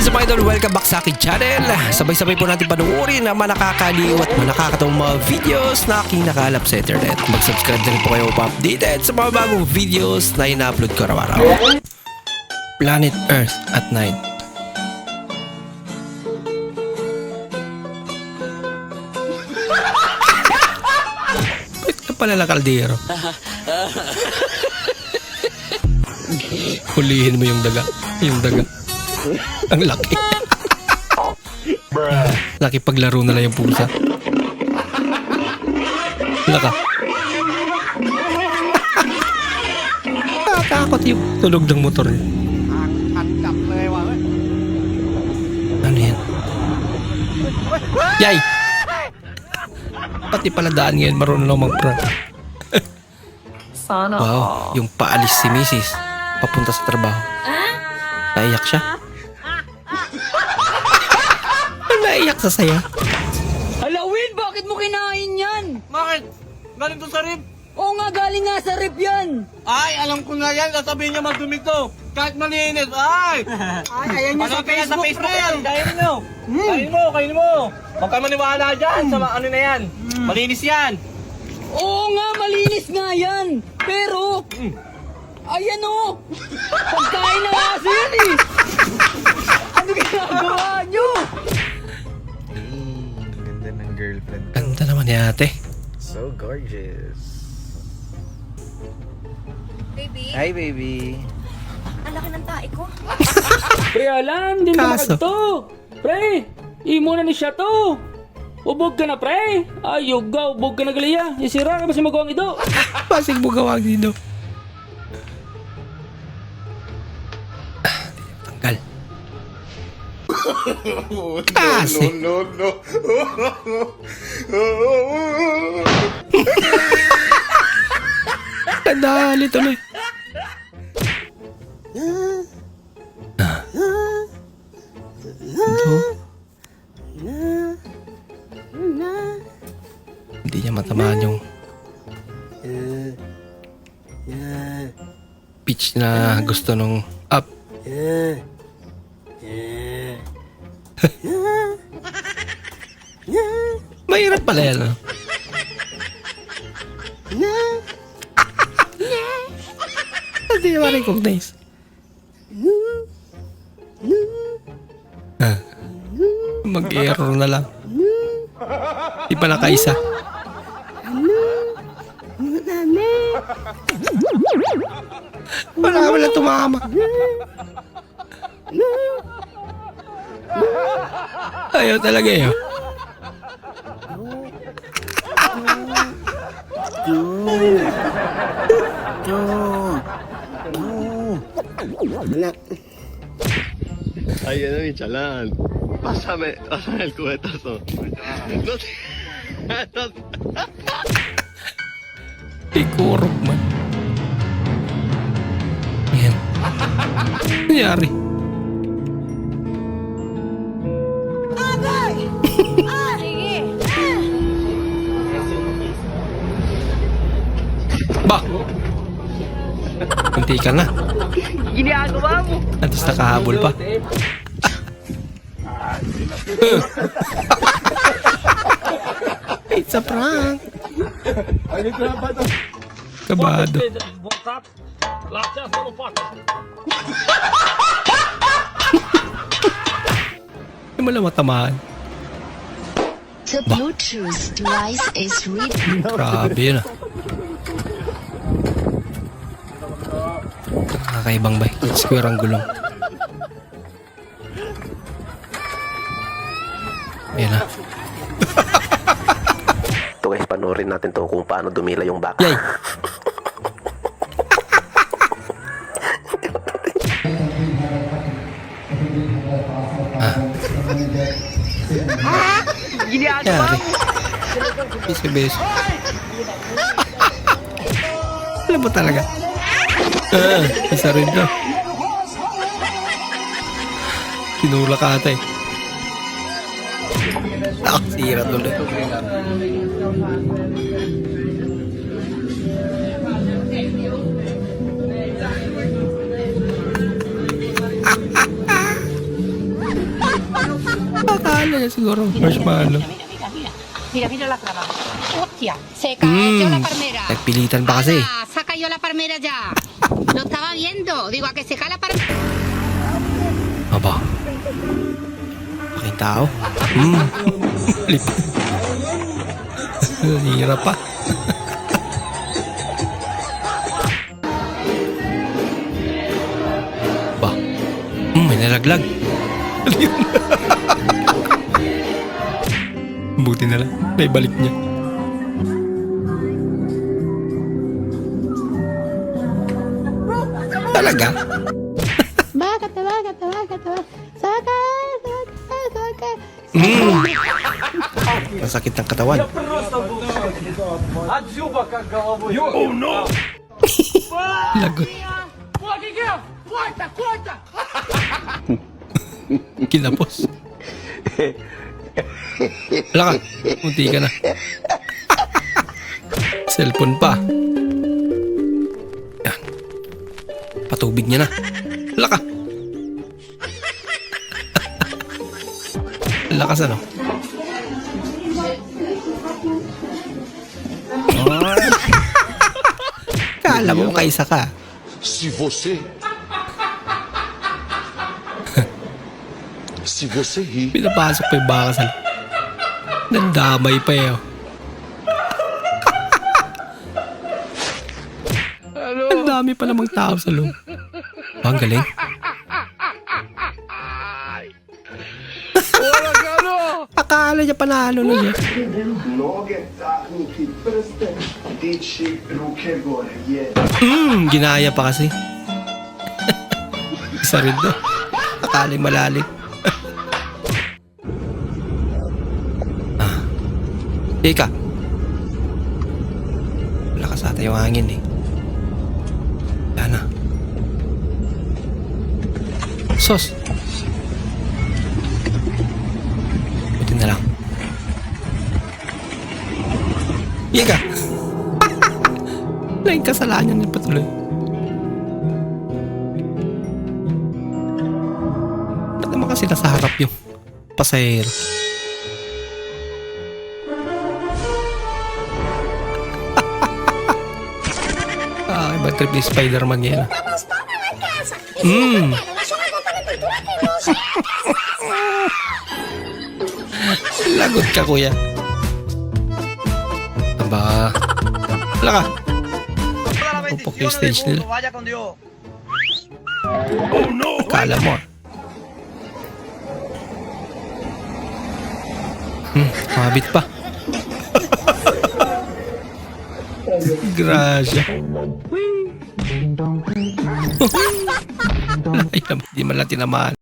Up mga idol? Welcome back sa aking channel. Sabay-sabay po natin panuorin ang mga nakakaliw at mga nakakatawang mga videos na aking nakalap sa internet. Mag-subscribe na rin po kayo pa-updated sa mga bagong videos na ina-upload ko araw-araw. Planet Earth at night. Ba't ka pala na kaldero? Hulihin mo yung daga. Yung daga. Ang laki. laki paglaro na lang yung pusa. Laka. Nakakakot yung tulog ng motor niya. Ano yan? Yay! Pati pala daan ngayon, marunong lang mag-prank. Sana. Wow, yung paalis si Mrs. Papunta sa trabaho. Naiyak siya. Naiyak sa saya. Alawin, bakit mo kinain yan? Bakit? Galing to sa rib? Oo nga, galing nga sa rip yan. Ay, alam ko na yan. Sasabihin niya madumi to. Kahit malinis. Ay! Ay, ayan niya sa Facebook, sa Facebook yan. Kainin mo. Kainin mo, kainin mo. Huwag ka maniwala dyan sa ma- ano na yan. Malinis yan. Oo nga, malinis nga yan. Pero, ayan o. Pagkain na aso yan eh. Ano ginagawa nyo? Girlfriend. Ganda naman ni ate. So gorgeous. Baby, Hi, baby. ang laki ng tae ko. Pre, alam, din na Kaso. to. Pre, imo na ni siya to. Ubog ka na, pre. Ayog ga, ubog ka na galiya. Isira ka ba si magawang ito? Pasig mo gawag dito. Kasi. No, no. Kadali tuloy. Ah. Ito. Hindi niya matamaan yung pitch na gusto nung up. Mahirap pala yan, no? Hindi niya ma-recognize. Ah. Mag-error na lang. Di pa nakaisa. Wala ka wala tumama. Ayaw talaga eh. oh. Ay, ano mi chalán. Pásame, pásame el cubetazo. No te... no te- Ikurog man. Yan. Nangyari. Kunti ka na. Ginagawa mo. At least nakahabol pa. It's a prank. Kabado. Hindi mo lang matamaan. The Bluetooth device is ready. Grabe yun ah. Nakakaibang bay. Square ang gulong. Yan ah. Ito guys, panoorin natin to kung paano dumila yung baka. Yay! Ginagawa mo. Beso, beso. Alam mo talaga. Ah, isa rin to. Kinula ka ata eh. Nakasira tuloy. Akala niya siguro marshmallow. Mira, mira la trama. Hostia, se Mm. cayó la palmera. Nagpilitan pa kasi. Ah, cayó la palmera ya. Lo estaba viendo. Digo, a que se cae la palmera. Aba. Aking tao. Hmm. Lip. Hirap pa. ba? Hmm, may nalaglag. Buti na lang. May balik niya. Talaga? Bájate, bájate, bájate, bájate. Saca, saca, saca. Mm. Masakit ng katawan. Oh no! Lagot. Kinapos. Wala ka. Munti ka na. Cellphone pa. Patubig niya na. Wala ka. Lakas ano? Kala mo kaisa ka. Se você. Se você rir. Pinapasok pa yung baka sa Nandamay pa eh. oh. Dami pa namang tao sa loob. Ang galing. Akala niya panalo na siya. Hmm, ginaya pa kasi. Isa rin daw. Akala malalim. ah. Teka. Lakas ata yung hangin eh. Yan na. Sos. Buti na lang. Ika. Laing kasalanan niya patuloy. Ba't naman kasi nasa harap yung pasahero? Trip ni Spider-Man yan. Hmm. Lagot ka, kuya. Aba. Wala ka. Upok yung stage nila. Con Dios. Kala mo. ah. Hmm, mabit pa. Gracia. Ay, di man lang tinamaan.